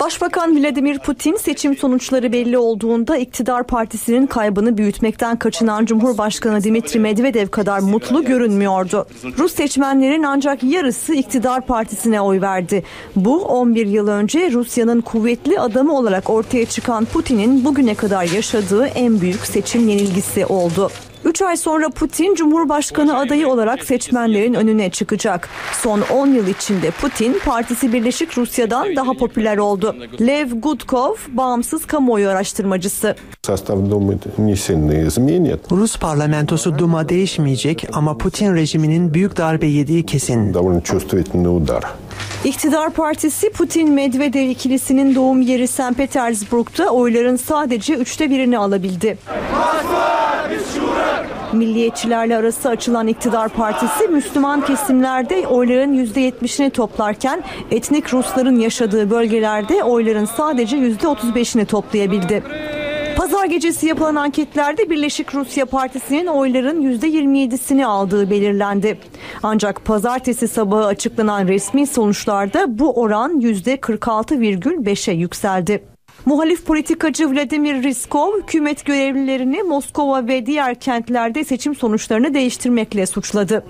Başbakan Vladimir Putin seçim sonuçları belli olduğunda iktidar partisinin kaybını büyütmekten kaçınan Cumhurbaşkanı Dimitri Medvedev kadar mutlu görünmüyordu. Rus seçmenlerin ancak yarısı iktidar partisine oy verdi. Bu 11 yıl önce Rusya'nın kuvvetli adamı olarak ortaya çıkan Putin'in bugüne kadar yaşadığı en büyük seçim yenilgisi oldu. 3 ay sonra Putin Cumhurbaşkanı adayı olarak seçmenlerin önüne çıkacak. Son 10 yıl içinde Putin partisi Birleşik Rusya'dan daha popüler oldu. Lev Gudkov bağımsız kamuoyu araştırmacısı. Rus parlamentosu Duma değişmeyecek ama Putin rejiminin büyük darbe yediği kesin. İktidar partisi Putin Medvedev ikilisinin doğum yeri St. Petersburg'da oyların sadece üçte birini alabildi. Moskva, biz Milliyetçilerle arası açılan iktidar partisi Müslüman kesimlerde oyların %70'ini toplarken etnik Rusların yaşadığı bölgelerde oyların sadece %35'ini toplayabildi. Pazar gecesi yapılan anketlerde Birleşik Rusya Partisi'nin oyların %27'sini aldığı belirlendi. Ancak pazartesi sabahı açıklanan resmi sonuçlarda bu oran %46,5'e yükseldi. Muhalif politikacı Vladimir Riskov, hükümet görevlilerini Moskova ve diğer kentlerde seçim sonuçlarını değiştirmekle suçladı.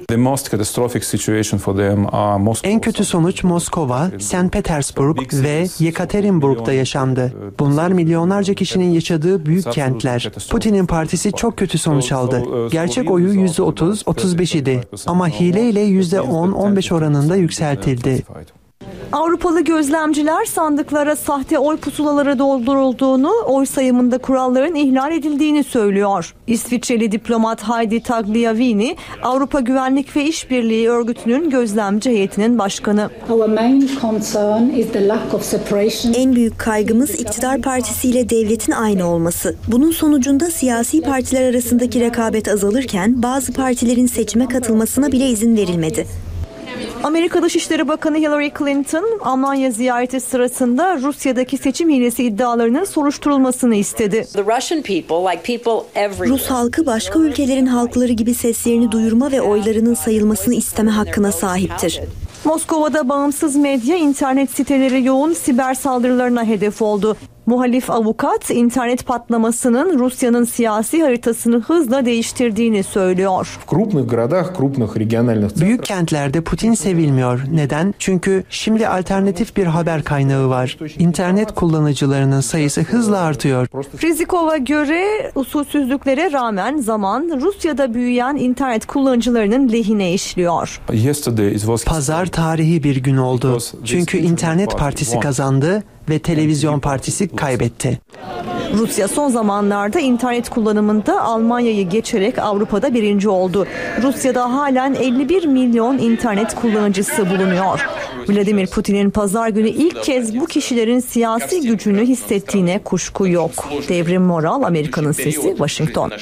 En kötü sonuç Moskova, St. Petersburg ve Yekaterinburg'da yaşandı. Bunlar milyonlarca kişinin yaşadığı büyük kentler. Putin'in partisi çok kötü sonuç aldı. Gerçek oyu %30-35 idi ama hileyle %10-15 oranında yükseltildi. Avrupalı gözlemciler sandıklara sahte oy pusulaları doldurulduğunu, oy sayımında kuralların ihlal edildiğini söylüyor. İsviçreli diplomat Heidi Tagliavini, Avrupa Güvenlik ve İşbirliği Örgütü'nün gözlemci heyetinin başkanı. En büyük kaygımız iktidar partisiyle devletin aynı olması. Bunun sonucunda siyasi partiler arasındaki rekabet azalırken bazı partilerin seçime katılmasına bile izin verilmedi. Amerika Dışişleri Bakanı Hillary Clinton, Almanya ziyareti sırasında Rusya'daki seçim hilesi iddialarının soruşturulmasını istedi. Rus halkı başka ülkelerin halkları gibi seslerini duyurma ve oylarının sayılmasını isteme hakkına sahiptir. Moskova'da bağımsız medya internet siteleri yoğun siber saldırılarına hedef oldu. Muhalif avukat internet patlamasının Rusya'nın siyasi haritasını hızla değiştirdiğini söylüyor. Büyük kentlerde Putin sevilmiyor. Neden? Çünkü şimdi alternatif bir haber kaynağı var. İnternet kullanıcılarının sayısı hızla artıyor. Rizikova göre usulsüzlüklere rağmen zaman Rusya'da büyüyen internet kullanıcılarının lehine işliyor. Pazar tarihi bir gün oldu. Çünkü internet partisi kazandı ve televizyon partisi kaybetti. Rusya son zamanlarda internet kullanımında Almanya'yı geçerek Avrupa'da birinci oldu. Rusya'da halen 51 milyon internet kullanıcısı bulunuyor. Vladimir Putin'in pazar günü ilk kez bu kişilerin siyasi gücünü hissettiğine kuşku yok. Devrim Moral, Amerika'nın Sesi, Washington.